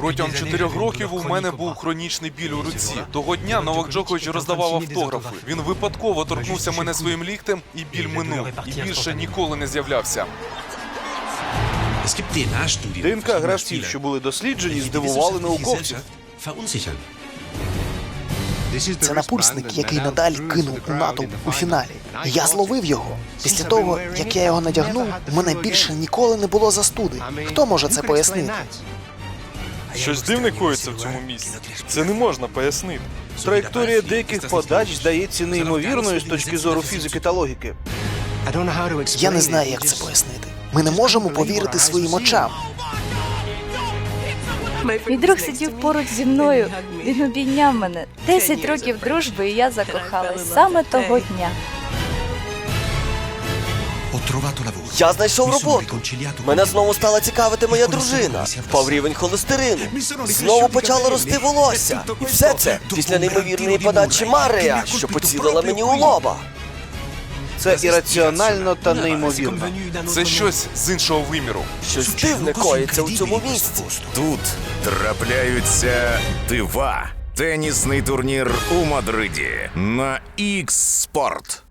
Протягом чотирьох років у мене був хронічний біль у руці. Того дня Новак Джокович роздавав автографи. Він випадково торкнувся мене своїм ліктем, і біль минув. І більше ніколи не з'являвся. ДНК гравців, що були досліджені, здивували науковців. Це напульсник, який надалі кинув у натовп у фіналі. Я зловив його. Після того, як я його надягнув, у мене більше ніколи не було застуди. Хто може це пояснити? Щось дивне коїться в цьому місці. Це не можна пояснити. Траєкторія деяких подач здається неймовірною з точки зору фізики та логіки. Я не знаю, як це пояснити. Ми не можемо повірити своїм очам. Мій друг сидів поруч зі мною. Він обійняв мене. Десять років дружби, і я закохалась саме того дня. Я знайшов роботу. Мене знову стала цікавити моя дружина. Впав рівень холестерину. Знову почало рости волосся. І все це після неймовірної подачі Марія, що поцілила мені у лоба. Це ірраціонально та неймовірно. Це щось з іншого виміру. Щось дивне коїться у цьому місці. Тут трапляються дива. Тенісний турнір у Мадриді на X-Sport.